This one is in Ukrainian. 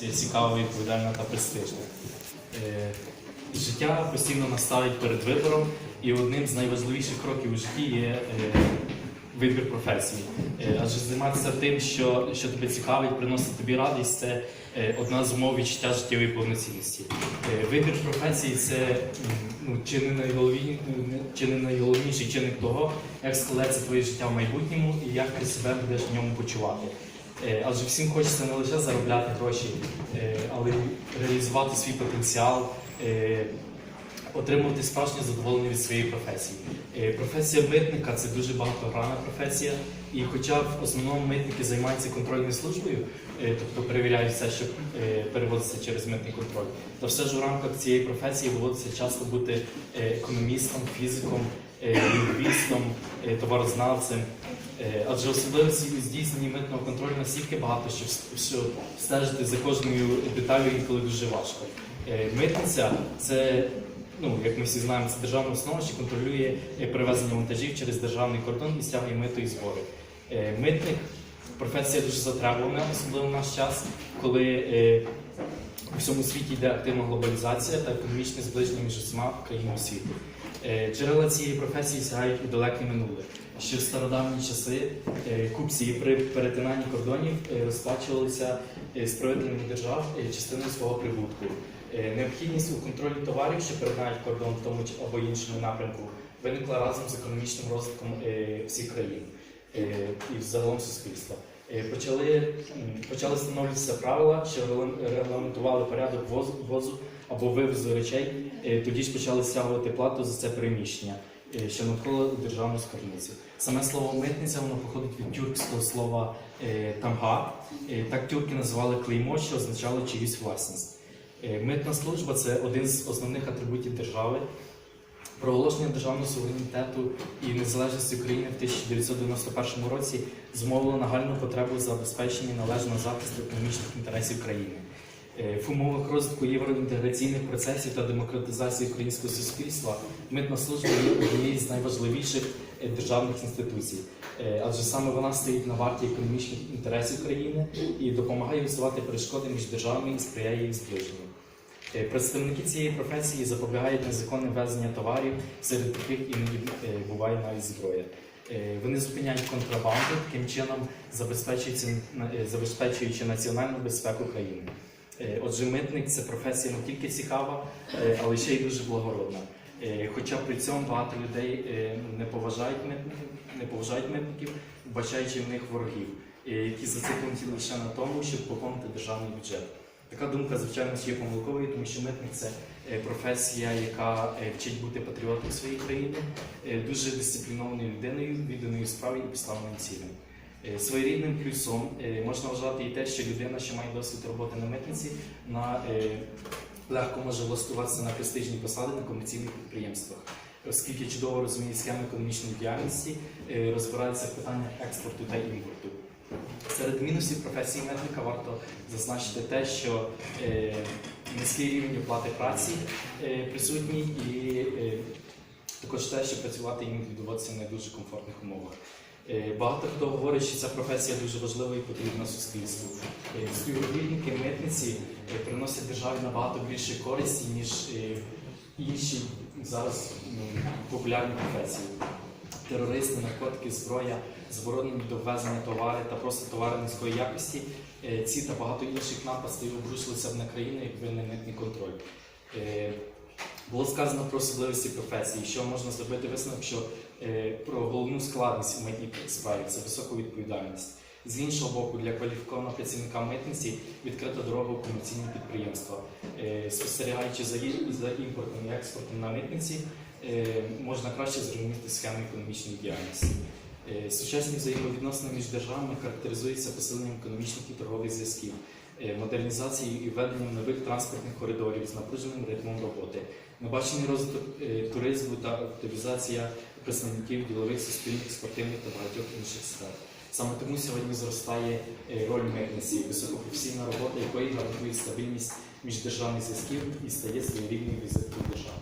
Це цікаво, відповідальна та престижна. Е, Життя постійно нас ставить перед вибором, і одним з найважливіших кроків у житті є е, вибір професії. Е, Адже займатися тим, що, що тебе цікавить, приносить тобі радість, це одна з умов відчуття життєвої повноцінності. Вибір професії це ну, чи, не найголовні, чи не найголовніший чинник того, як складеться твоє життя в майбутньому і як ти себе будеш в ньому почувати. Е, Адже всім хочеться не лише заробляти гроші, е, але й реалізувати свій потенціал, е, отримувати справжнє задоволення від своєї професії. Професія митника це дуже багатогранна професія, і хоча в основному митники займаються контрольною службою, тобто перевіряють все, що переводиться через митний контроль, то все ж у рамках цієї професії доводиться часто бути економістом, фізиком, лінгвістом, товарознавцем. Е, Адже особливості у здійсненні митного контролю настільки багато, що, стежити за кожною деталю інколи дуже важко. Е, Митниця це, ну як ми всі знаємо, це державна установа, що контролює е, перевезення вантажів через державний кордон і стягує мито і збори. Митник професія дуже затребувана, особливо в наш час, коли у всьому світі йде активна глобалізація та економічне зближення між усіма країнами світу. Е, Джерела цієї професії сягають у далеке минуле. Ще в стародавні часи е, купці при перетинанні кордонів е, розплачувалися правителями держав частиною свого прибутку. Необхідність у контролі товарів, що перетинають кордон в тому або іншому напрямку, виникла разом з економічним розвитком всіх країн і загалом суспільства. Е, Почали, почали встановлюватися правила, що регламентували порядок возу, або вивозу речей. Е, Тоді ж почали стягувати плату за це переміщення, е, що надходило у державну скарбницю. Саме слово митниця воно походить від тюркського слова тамга. Так тюрки називали клеймо, що означало чиюсь власність. Митна служба це один з основних атрибутів держави. Проголошення державного суверенітету і незалежності України в 1991 році зумовило нагальну потребу забезпечення належного захисту економічних інтересів країни. Е, В умовах розвитку євроінтеграційних процесів та демократизації українського суспільства митна служба є однією з найважливіших е, державних інституцій, Е, адже саме вона стоїть на варті економічних інтересів країни і допомагає усувати перешкоди між державами і сприяє їх зближенню. Представники цієї професії запобігають незаконне ввезення товарів, серед яких іноді е, буває навіть зброя. Е, Вони зупиняють контрабанду, таким чином забезпечуючи, е, національну безпеку країни. Отже, митник це професія не тільки цікава, але ще й дуже благородна. Хоча при цьому багато людей не поважають митників, не поважають митників, вбачаючи в них ворогів, які зациклені лише на тому, щоб поповнити державний бюджет. Така думка, звичайно, є помилковою, тому що митник це е, професія, яка е, вчить бути патріотом своєї країни, е, дуже дисциплінованою людиною, відданою справі і поставленим цілям. Своєрідним плюсом можна вважати і те, що людина, що має досвід роботи на митниці, на, легко може влаштуватися на престижні посади на комерційних підприємствах, оскільки чудово розуміє схеми економічної діяльності, розбирається в питаннях експорту та імпорту. Серед мінусів професії митника варто зазначити те, що е, низький рівень оплати праці е, присутній, і е, також те, що працювати іноді доводиться в не дуже комфортних умовах. Е, багато хто говорить, що ця професія дуже важлива і потрібна суспільству. Е, співробітники митниці е, приносять державі набагато більше користі, ніж е, інші зараз ну, популярні професії терористи, наркотики, зброя, заборонені до ввезення товари та просто товари низької якості. Е, Ці та багато інших напастей обрушилися б на країну, якби не митний контроль. Е, Було сказано про особливості професії, що можна зробити висновок, що е, про головну складність в митній справі це висока відповідальність. З іншого боку, для кваліфікованого працівника митниці відкрита дорога у комерційні підприємства. Е, Спостерігаючи за імпортом і експортом на митниці, е, можна краще зрозуміти схеми економічної діяльності. Е, Сучасні взаємовідносини між державами характеризуються посиленням економічних і торгових зв'язків, модернізацією і введенням нових транспортних коридорів з напруженим ритмом роботи, небачений розвиток туризму та активізація представників ділових, суспільних, спортивних та багатьох інших сфер. Саме тому сьогодні зростає е, роль митниці, високопрофесійна робота якої гарантує стабільність міждержавних зв'язків і стає своєрідною візитом держави.